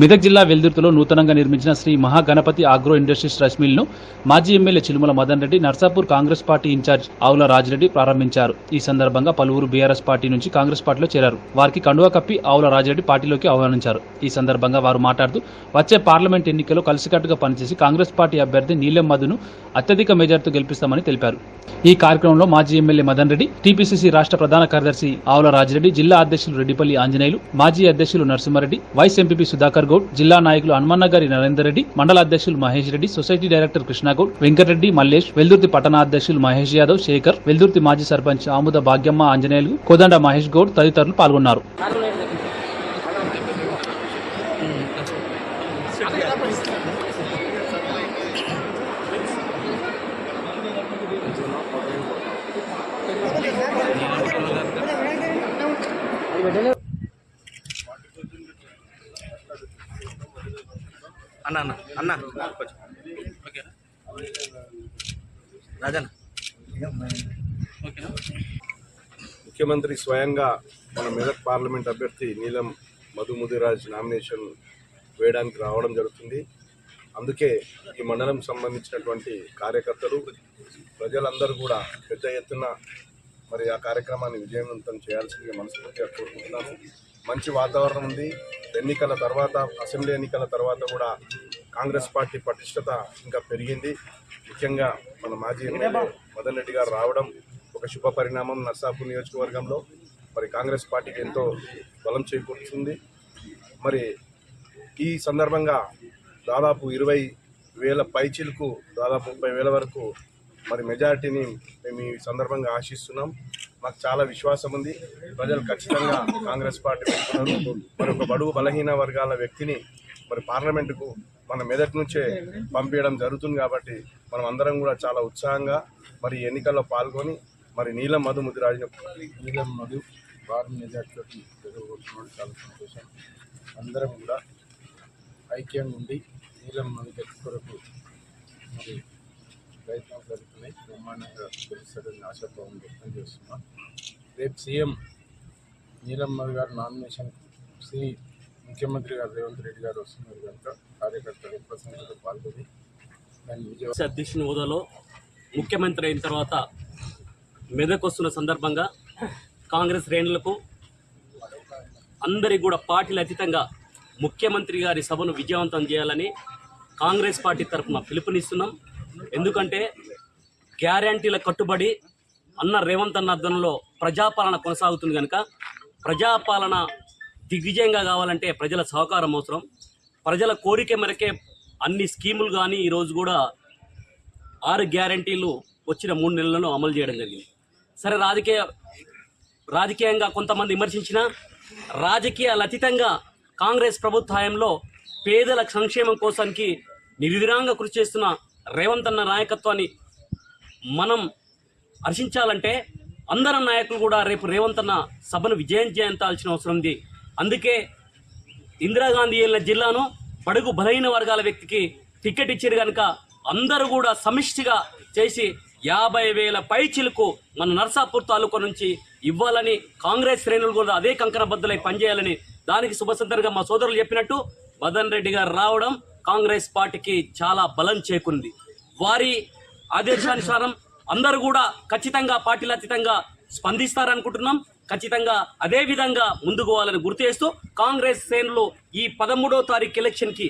మెదక్ జిల్లా వెల్దుర్తిలో నూతనంగా నిర్మించిన Shri Mahaganapati agro industries rice మిల్ను మాజీ MLA Chilumala Madan Reddy Narsapur Congress party incharge Avula Rajireddy ప్రారంభించారు. ఈ సందర్భంగా పలువురు బీఆర్ఎస్ పార్టీ నుంచి కాంగ్రెస్ పార్టీలో చేరారు. వారికి కండువా కప్పి ఆవుల రాజిరెడ్డి పార్టీలోకి ఆహ్వానించారు. ఈ సందర్భంగా వారు మాట్లాడుతూ వచ్చే పార్లమెంట్ ఎన్నికల్లో కలిసికట్టుగా పనిచేసి కాంగ్రెస్ పార్టీ అభ్యర్థి నీలం మధును అత్యధిక మెజార్టీతో గెలిపిస్తామని తెలిపారు. ఈ కార్యక్రమంలో మాజీ ఎమ్మెల్యే మదన్ రెడ్డి టీపీసీసీ రాష్ట్ర ప్రధాన కార్యదర్శి ఆవుల రాజిరెడ్డి జిల్లా అధ్యక్షులు రెడ్డిపల్లి ఆంజనేయులు మాజీ అధ్యక్షులు నరసింహారెడ్డి వైస్ ఎంపీపీ సుధాకర్ కృష్ణాగౌడ్ జిల్లా నాయకులు హనుమన్నగారి నరేందర్ రెడ్డి మండల అధ్యక్షులు మహేష్ రెడ్డి సొసైటీ డైరెక్టర్ కృష్ణాగౌడ్ వెంకటరెడ్డి మల్లేష్ వెల్దుర్తి పట్టణ అధ్యక్షులు మహేష్ యాదవ్ శేఖర్ వెల్దుర్తి మాజీ సర్పంచ్ ఆముద భాగ్యమ్మ ఆంజనేయులు కోదండ మహేష్ గౌడ్ తదితరులు పాల్గొన్నారు. అన్న అన్న అన్న. ఓకే రాజన్న. ఓకేనా? ముఖ్యమంత్రి స్వయంగా మన మెదక్ పార్లమెంట్ అభ్యర్థి నీలం మధు ముదిరాజ్ నామినేషన్ వేయడానికి రావడం జరుగుతుంది. అందుకే ఈ మండలం సంబంధించినటువంటి కార్యకర్తలు ప్రజలందరూ కూడా పెద్ద ఎత్తున మరి ఆ కార్యక్రమాన్ని విజయవంతం చేయాల్సిందిగా మనస్ఫూర్తిగా కోరుకుంటున్నాను. మంచి వాతావరణం ఉంది. ఎన్నికల తర్వాత అసెంబ్లీ ఎన్నికల తర్వాత కూడా కాంగ్రెస్ పార్టీ పటిష్టత ఇంకా పెరిగింది. ముఖ్యంగా మన మాజీ ఎమ్మెల్యే మదన్ రెడ్డి గారు రావడం ఒక శుభ పరిణామం నర్సాపూర్ నియోజకవర్గంలో. మరి కాంగ్రెస్ పార్టీకి ఎంతో బలం చేకూరుతుంది. మరి ఈ సందర్భంగా దాదాపు ఇరవై వేల పైచీలకు దాదాపు ముప్పై వేల వరకు మరి మెజారిటీని మేము ఈ సందర్భంగా ఆశిస్తున్నాం. మాకు చాలా విశ్వాసం ఉంది. ప్రజలు ఖచ్చితంగా కాంగ్రెస్ పార్టీ పెట్టుకున్నారు. మరి ఒక బడుగు బలహీన వర్గాల వ్యక్తిని మరి పార్లమెంటుకు మన మెదక్ నుంచే పంపించడం జరుగుతుంది కాబట్టి మనం అందరం కూడా చాలా ఉత్సాహంగా మరి ఎన్నికల్లో పాల్గొని మరి నీలం మధు ముదిరాజు నీలం మధు భారీ మెజార్టీతోటి ఎదుర్కొంటున్నాడు చాలా సంతోషం. అందరం కూడా ఐక్యంగా ఉండి నీలం మధు గెలుపు కొరకు మరి ప్రయత్నాలు జరుగుతున్నాయి. గెలుస్తాడని ఆశాభావం వ్యక్తం చేస్తున్నాం. రేపు సీఎం నీలం గారు నామినేషన్ శ్రీ ముఖ్యమంత్రి గారు రేవంత్ రెడ్డి గారు వస్తున్నారు కనుక కార్యకర్తలు ఎక్కువ సంఖ్యలో పాల్గొని అధ్యక్షుని హోదాలో ముఖ్యమంత్రి అయిన తర్వాత మెదక్ వస్తున్న సందర్భంగా కాంగ్రెస్ శ్రేణులకు అందరికి కూడా పార్టీలు అతీతంగా ముఖ్యమంత్రి గారి సభను విజయవంతం చేయాలని కాంగ్రెస్ పార్టీ తరఫున పిలుపునిస్తున్నాం. ఎందుకంటే గ్యారంటీల కట్టుబడి అన్న రేవంత్ అన్న అర్థంలో ప్రజాపాలన కొనసాగుతుంది కనుక ప్రజాపాలన దిగ్విజయంగా కావాలంటే ప్రజల సహకారం అవసరం. ప్రజల కోరిక మేరకే అన్ని స్కీములు కానీ ఈరోజు కూడా ఆరు గ్యారంటీలు వచ్చిన మూడు నెలలను అమలు చేయడం జరిగింది. సరే రాజకీయ రాజకీయంగా కొంతమంది విమర్శించిన రాజకీయాలు అతీతంగా కాంగ్రెస్ ప్రభుత్వ హయాంలో పేదల సంక్షేమం కోసానికి నిర్విరాంగా కృషి చేస్తున్న రేవంత్ అన్న నాయకత్వాన్ని మనం హర్షించాలంటే అందరం నాయకులు కూడా రేపు రేవంతన్న సభను విజయం చేయించాల్సిన అవసరం ఉంది. అందుకే ఇందిరాగాంధీ వెళ్ళిన జిల్లాను బడుగు బలహీన వర్గాల వ్యక్తికి టికెట్ ఇచ్చారు కనుక అందరూ కూడా సమిష్టిగా చేసి యాభై వేల పైచిలకు మన నర్సాపూర్ తాలూకా నుంచి ఇవ్వాలని కాంగ్రెస్ శ్రేణులు కూడా అదే కంకణ బద్దలై పనిచేయాలని దానికి శుభసందర్గా మా సోదరులు చెప్పినట్టు మదన్ రెడ్డి గారు రావడం కాంగ్రెస్ పార్టీకి చాలా బలం చేకుంది వారి ఆదేశానుసారం అందరూ కూడా ఖచ్చితంగా పార్టీల అతీతంగా స్పందిస్తారనుకుంటున్నాం. ఖచ్చితంగా అదే విధంగా ముందుకు పోవాలని గుర్తు చేస్తూ కాంగ్రెస్ శ్రేణులు ఈ పదమూడో తారీఖు ఎలక్షన్కి